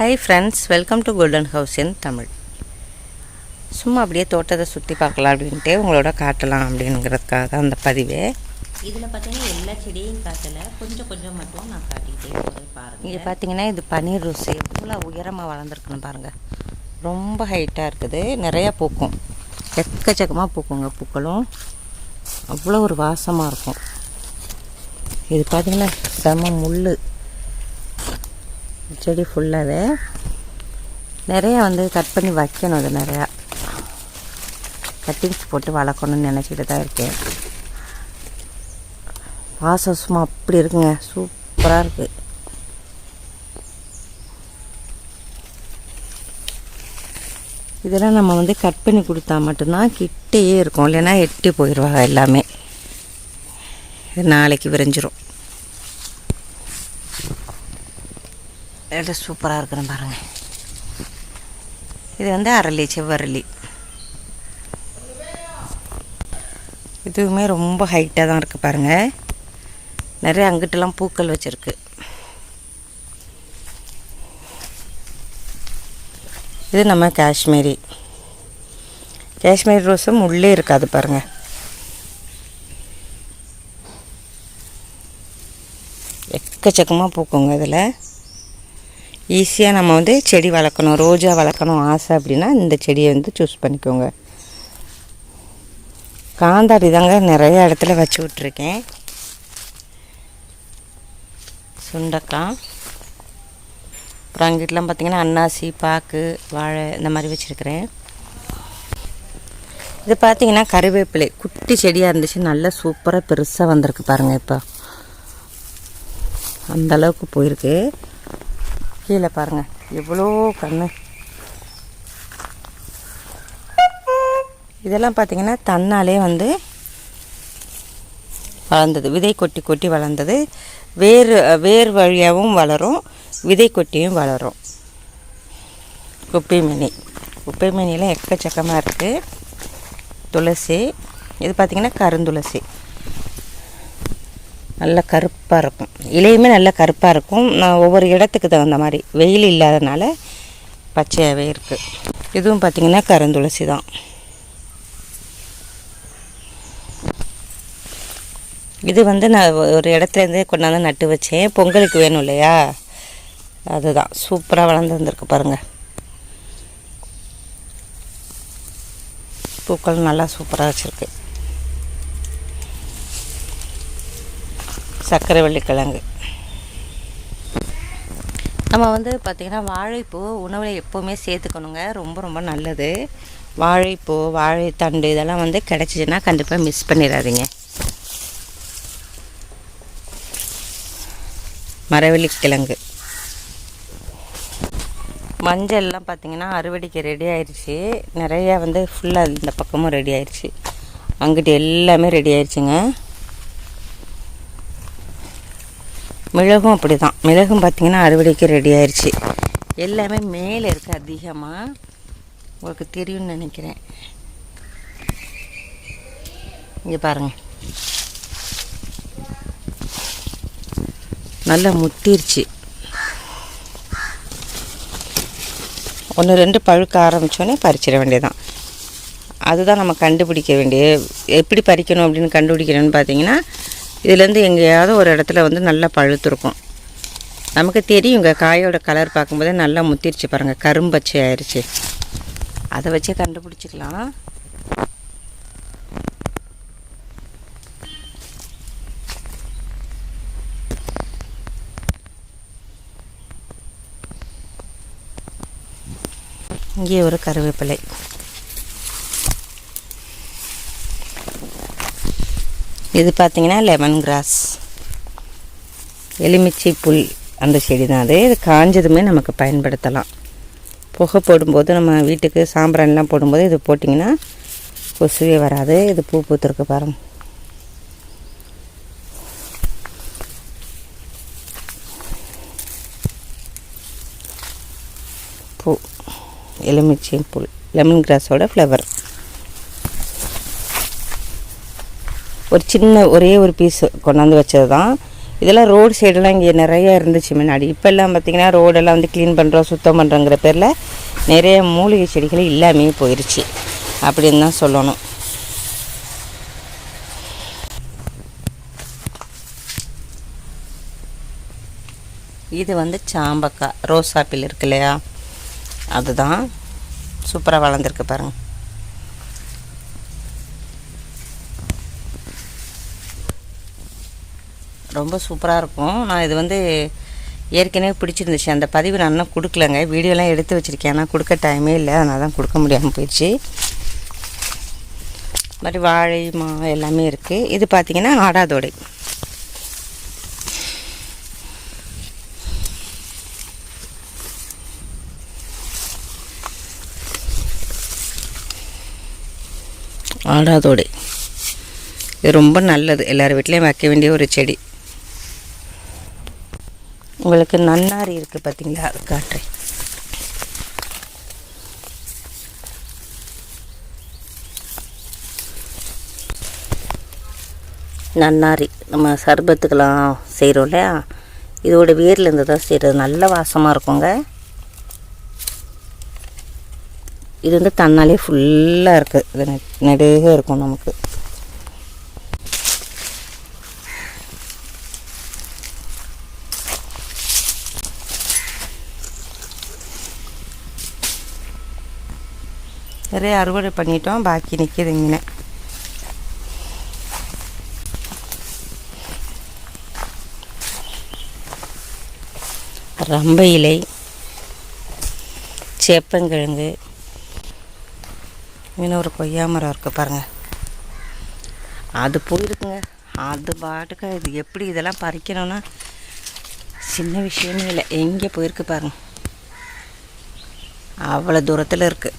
Hi friends welcome to golden house in Tamil சும்மா அப்படியே தோட்டத்தை சுற்றி பார்க்கலாம் அப்படின்ட்டு உங்களோட காட்டலாம் அப்படிங்கிறதுக்காக தான் அந்த பதிவு. இதில் பார்த்தீங்கன்னா எல்லா செடியும் காட்டலை. கொஞ்சம் கொஞ்சம் மட்டும் நான் காட்டிக்கிட்டே போகிறேன் இங்கே பாருங்கள் பார்த்தீங்கன்னா இது பன்னீர் ரோஸ். எவ்வளோ உயரமாக வளர்ந்துருக்குன்னு பாருங்கள் ரொம்ப ஹைட்டாக இருக்குது. நிறையா பூக்கும். எக்கச்சக்கமாக பூக்குங்க பூக்களும். அவ்வளோ ஒரு வாசமாக இருக்கும். இது பார்த்தீங்கன்னா செம முள் செடி ஃபுல்லாகவே நிறையா வந்து கட் பண்ணி வைக்கணும் அது நிறையா. கட்டிங்ஸ் போட்டு வளர்க்கணும்னு நினச்சிட்டு தான் இருக்கேன். வாசம் சும்மா அப்படி இருக்குங்க. சூப்பராக இருக்குது இதெல்லாம் நம்ம வந்து கட் பண்ணி கொடுத்தா மட்டும்தான் கிட்டேயே இருக்கும். இல்லைன்னா எட்டி போயிடுவாங்க எல்லாமே. இது நாளைக்கு விரைஞ்சிரும். எல்லாம் சூப்பராக இருக்கிறேன் பாருங்க. இது வந்து அரளி செவ்வரளி. இதுவுமே ரொம்ப ஹைட்டாக தான் இருக்குது பாருங்கள் நிறைய அங்கிட்டெல்லாம் பூக்கள் வச்சுருக்கு. இது நம்ம காஷ்மீரி. காஷ்மீரி ரோஸும் உள்ளே இருக்காது பாருங்கள் எக்கச்சக்கமாக பூக்குங்க இதில். ஈஸியாக நம்ம வந்து செடி வளர்க்கணும். ரோஜா வளர்க்கணும் ஆசை அப்படின்னா இந்த செடியை வந்து சூஸ் பண்ணிக்கோங்க. காந்தாடி தாங்க நிறைய இடத்துல வச்சு விட்ருக்கேன் சுண்டக்காய். அப்புறம் அங்கிட்டலாம் பார்த்திங்கன்னா அன்னாசி பாக்கு வாழை இந்த மாதிரி வச்சுருக்கிறேன். இது பார்த்திங்கன்னா கருவேப்பிலை. குட்டி செடியாக இருந்துச்சு. நல்லா சூப்பராக பெருசாக வந்திருக்கு பாருங்கள் இப்போ. அந்தளவுக்கு போயிருக்கு. கீழே பாருங்கள் எவ்வளோ கண்ணு. இதெல்லாம் பார்த்தீங்கன்னா தன்னாலே வந்து வளர்ந்தது. விதை கொட்டி கொட்டி வளர்ந்தது. வேர் வேர் வழியாகவும் வளரும். விதை கொட்டியும் வளரும். குப்பைமேனி. குப்பைமேனியில் எக்கச்சக்கமாக இருக்குது துளசி. இது பார்த்திங்கன்னா கருந்துளசி. நல்ல கருப்பாக இருக்கும். இலையுமே நல்ல கருப்பாக இருக்கும். நான் ஒவ்வொரு இடத்துக்கு தகுந்த மாதிரி வெயில் இல்லாதனால பச்சையாகவே இருக்குது இதுவும் பார்த்திங்கன்னா கருந்துளசி தான். இது வந்து நான் ஒரு இடத்துலேருந்தே கொண்டாந்து நட்டு வச்சேன். பொங்கலுக்கு வேணும் இல்லையா? அதுதான். சூப்பராக வளர்ந்து வந்திருக்கு பாருங்கள் பூக்கள் நல்லா சூப்பராக வச்சுருக்கு. சர்க்கரை வெள்ளிக்கிழங்கு நம்ம வந்து பார்த்திங்கன்னா வாழைப்பூ உணவில் எப்போவுமே சேர்த்துக்கணுங்க. ரொம்ப ரொம்ப நல்லது. வாழைப்பூ வாழைத்தண்டு இதெல்லாம் வந்து கிடச்சிச்சின்னா கண்டிப்பாக மிஸ் பண்ணிடாதீங்க. மரவள்ளிக்கிழங்கு. மஞ்சள்லாம் பார்த்திங்கன்னா அறுவடைக்கு ரெடி ஆயிடுச்சு நிறையா வந்து ஃபுல்லாக இந்த பக்கமும் ரெடி ஆயிடுச்சு அங்கிட்டு எல்லாமே ரெடி ஆயிடுச்சுங்க மிளகும் அப்படி தான் மிளகும் பார்த்திங்கன்னா அறுவடைக்கு ரெடி ஆயிடுச்சு எல்லாமே மேலே இருக்குது அதிகமாக உங்களுக்கு தெரியும்னு நினைக்கிறேன். இங்கே பாருங்கள் நல்லா முத்திருச்சு. ஒன்று ரெண்டு பழுக்க ஆரம்பித்தோன்னே பறிச்சிட வேண்டியதான் அதுதான் நம்ம கண்டுபிடிக்க வேண்டிய எப்படி பறிக்கணும் அப்படின்னு கண்டுபிடிக்கணும்னு பார்த்தீங்கன்னா இதுலேருந்து எங்கேயாவது ஒரு இடத்துல வந்து நல்லா பழுத்திருக்கும் நமக்கு தெரியுங்க காயோட கலர் பார்க்கும்போதே நல்லா முத்திருச்சு பாருங்கள் கரும்பச்சை ஆயிடுச்சு அதை வச்சே கண்டுபிடிச்சிக்கலாம். இங்கே ஒரு கருவேப்பிலை. இது பார்த்தீங்கன்னா லெமன் கிராஸ் எலுமிச்சை புல் அந்த செடி தான் அது. இது காஞ்சதுமே நமக்கு பயன்படுத்தலாம். புகை போடும்போது நம்ம வீட்டுக்கு சாம்பிராணிலாம் போடும்போது இது போட்டிங்கன்னா கொசுவே வராது. இது பூ பூத்துருக்கு பாருங்க. பூ. எலுமிச்சை புல். லெமன் கிராஸோட ஃப்ளவர் ஒரு சின்ன ஒரே ஒரு பீஸ் கொண்டாந்து வச்சது தான் இதெல்லாம் ரோடு சைடெல்லாம் இங்கே நிறைய இருந்துச்சு முன்னாடி. இப்போல்லாம் பார்த்தீங்கன்னா ரோடெல்லாம் வந்து க்ளீன் பண்ணுறோம் சுத்தம் பண்ணுறோங்கிற பேரில் நிறைய மூலிகை செடிகள் இல்லாமே போயிடுச்சு அப்படின்னு தான் சொல்லணும். இது வந்து சாம்பக்காய் ரோஸ் ஆப்பிள் இருக்கு இல்லையா? அதுதான். சூப்பராக வளர்ந்துருக்கு பாருங்கள் ரொம்ப சூப்பராக இருக்கும். நான் இது வந்து ஏற்கனவே பிடிச்சிருந்துச்சு. அந்த பதிவு நான் இன்னும் கொடுக்கலங்க. வீடியோலாம் எடுத்து வச்சுருக்கேன். ஆனால் கொடுக்க டைமே இல்லை. அதனால தான் கொடுக்க முடியாமல் போயிடுச்சு. இது மாதிரி வாழை மா எல்லாமே இருக்குது இது பார்த்திங்கன்னா ஆடாதோடை ஆடாதோடை இது ரொம்ப நல்லது. எல்லார் வீட்லேயும் வைக்க வேண்டிய ஒரு செடி. உங்களுக்கு நன்னாரி இருக்குது பார்த்தீங்களா அது காட்டுறேன். நன்னாரி. நம்ம சர்பத்துக்கெல்லாம் செய்கிறோம் இல்லையா? இதோட வேர்லேருந்து தான் செய்கிறது நல்ல வாசமாக இருக்குங்க. இது வந்து தன்னாலே ஃபுல்லாக இருக்குது இது நெடுக இருக்கும் நமக்கு. நிறைய அறுவடை பண்ணிட்டோம் பாக்கி நிற்கிது இங்கே ரம்ப இலை சேப்பங்கிழங்கு இன்னும் ஒரு கொய்யா மரம் இருக்குது பாருங்கள் அது போயிருக்குங்க. அது பாட்டுக்கு இது எப்படி இதெல்லாம் பறிக்கணும்னா சின்ன விஷயமே இல்லை. எங்கே போயிருக்கு பாருங்க. அவ்வளோ தூரத்தில் இருக்குது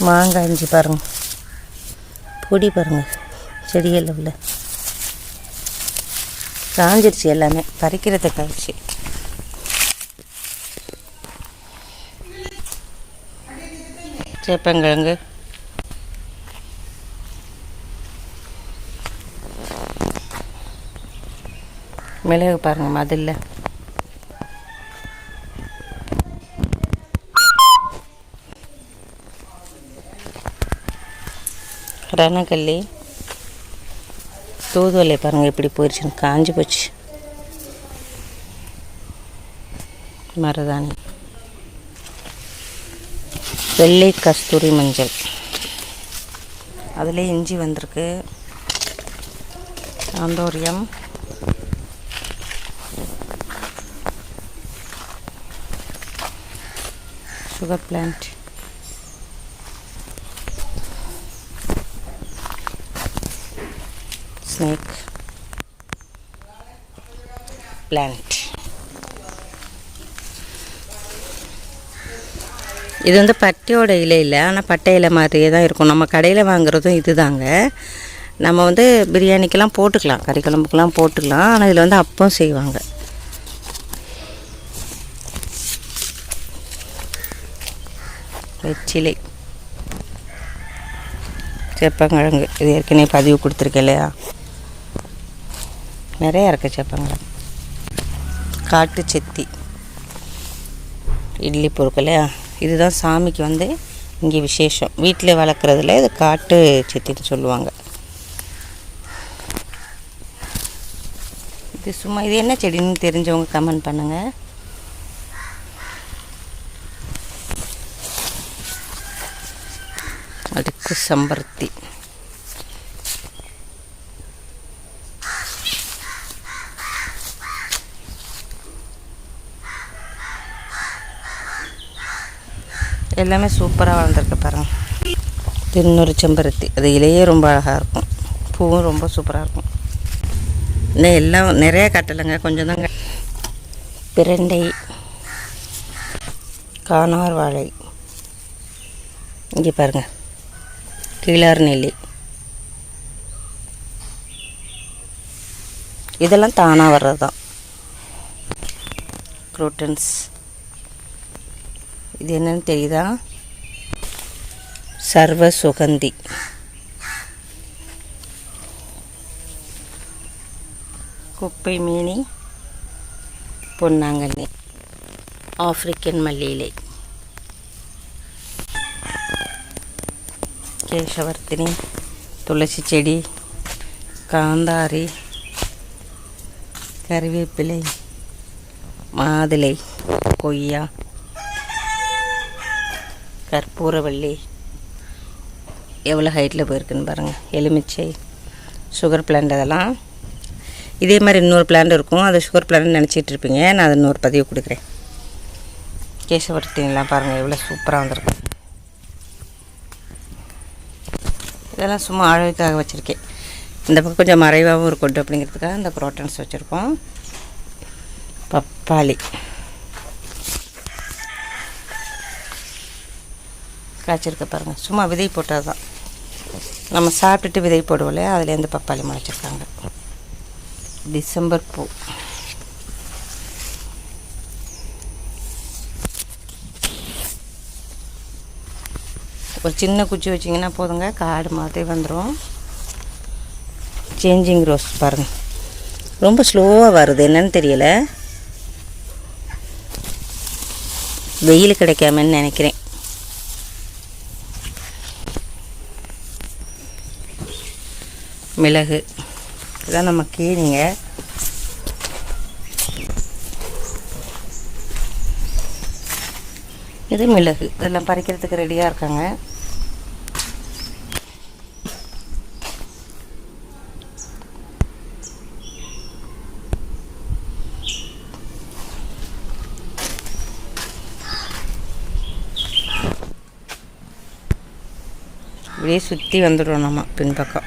மாங்காய் இஞ்சி பாருங்க. பொடி பாருங்க. செடிகள் உள்ள. காஞ்சிருச்சு எல்லாமே. பறிக்கிறதுக்கு ஆயிடுச்சு சேப்பங்கிழங்கு. மிளகு பாருங்க மதில்ல. ரணக்கல்லி தூதுவளை பாருங்கள் எப்படி போயிடுச்சுன்னு காஞ்சி போச்சு. மருதாணி. வெள்ளை கஸ்தூரி மஞ்சள். அதிலே இஞ்சி வந்திருக்கு. Anthurium. Sugar plant snake plant இது வந்து பட்டையோட இலை இல்லை ஆனால் பட்டை இலை மாதிரியே தான் இருக்கும். நம்ம கடையில் வாங்குறதும் இதுதாங்க. நம்ம வந்து பிரியாணிக்கெல்லாம் போட்டுக்கலாம். கறி குழம்புக்கெல்லாம் போட்டுக்கலாம். ஆனால் இதில் வந்து அப்பம் செய்வாங்க. வெச்சிலை சேப்பங்கிழங்கு. இது ஏற்கனவே பதிவு கொடுத்துருக்கேன் இல்லையா? நிறையா இருக்குது சேப்பங்கிழங்கு காட்டு செத்தி. இட்லி பொருட்களையா இதுதான் சாமிக்கு வந்து இங்கே விசேஷம். வீட்டில் வளர்க்குறதுல இது காட்டு செத்தின்னு சொல்லுவாங்க. இது சும்மா இது என்ன செடின்னு தெரிஞ்சவங்க கமெண்ட் பண்ணுங்கள் அடுக்கு சம்பருத்தி. எல்லாமே சூப்பராக வளர்ந்துருக்கு பாருங்கள் இது இன்னொரு செம்பருத்தி. அது இலையே ரொம்ப அழகாக இருக்கும். பூவும் ரொம்ப சூப்பராக இருக்கும். இன்னும் எல்லாம் நிறைய கட்டலைங்க. கொஞ்சம் தாங்க. பிரண்டை காணார் வாழை. இங்கே பாருங்கள் கீழார் நெல்லி. இதெல்லாம் தானாக வர்றது தான் குரோட்டன்ஸ் இது என்னன்னு தெரியுதா? சர்வ சுகந்தி. குப்பை மீனி பொன்னாங்கண்ணி ஆப்பிரிக்கன் மல்லியிலை. கேசவர்த்தினி துளசி செடி காந்தாரி கறிவேப்பிலை மாதுளை கொய்யா கற்பூரவள்ளி எவ்வளோ ஹைட்டில் போயிருக்குன்னு பாருங்கள் எலுமிச்சை சுகர் பிளான்ட் அதெல்லாம். இதே மாதிரி இன்னொரு பிளான்ட் இருக்கும் அது சுகர் பிளான்ட் நினச்சிட்டு இருப்பீங்க நான் அது இன்னொரு பதிவு கொடுக்குறேன். கேசவர்த்தினிலாம் பாருங்கள் எவ்வளோ சூப்பராக வந்திருக்கு. இதெல்லாம் சும்மா அழகுக்காக வச்சுருக்கேன். இந்த பக்கம் கொஞ்சம் மறைவாகவும் இருக்கட்டும் அப்படிங்கிறதுக்காக இந்த குரோட்டன்ஸ் வச்சுருக்கோம். பப்பாளி. காய்ச்சிருக்க பாருங்கள் சும்மா விதை போட்டால் தான் நம்ம சாப்பிட்டுட்டு விதை போடுவோம் இல்லையா அதுலேருந்து பப்பாளி முளைச்சிருக்காங்க. டிசம்பர் பூ. ஒரு சின்ன குச்சி வச்சிங்கன்னா போதுங்க காடு மாதிரி வந்துடும் சேஞ்சிங் ரோஸ் பாருங்கள் ரொம்ப ஸ்லோவாக வருது என்னன்னு தெரியல. வெயில் கிடைக்காமன்னு நினைக்கிறேன். மிளகு. இதான் நம்ம கீரிங்க. இது மிளகு. இதெல்லாம் பறிக்கிறதுக்கு ரெடியாக இருக்காங்க. இப்படியே சுற்றி வந்துடுவோம் நம்ம பின்பக்கம்.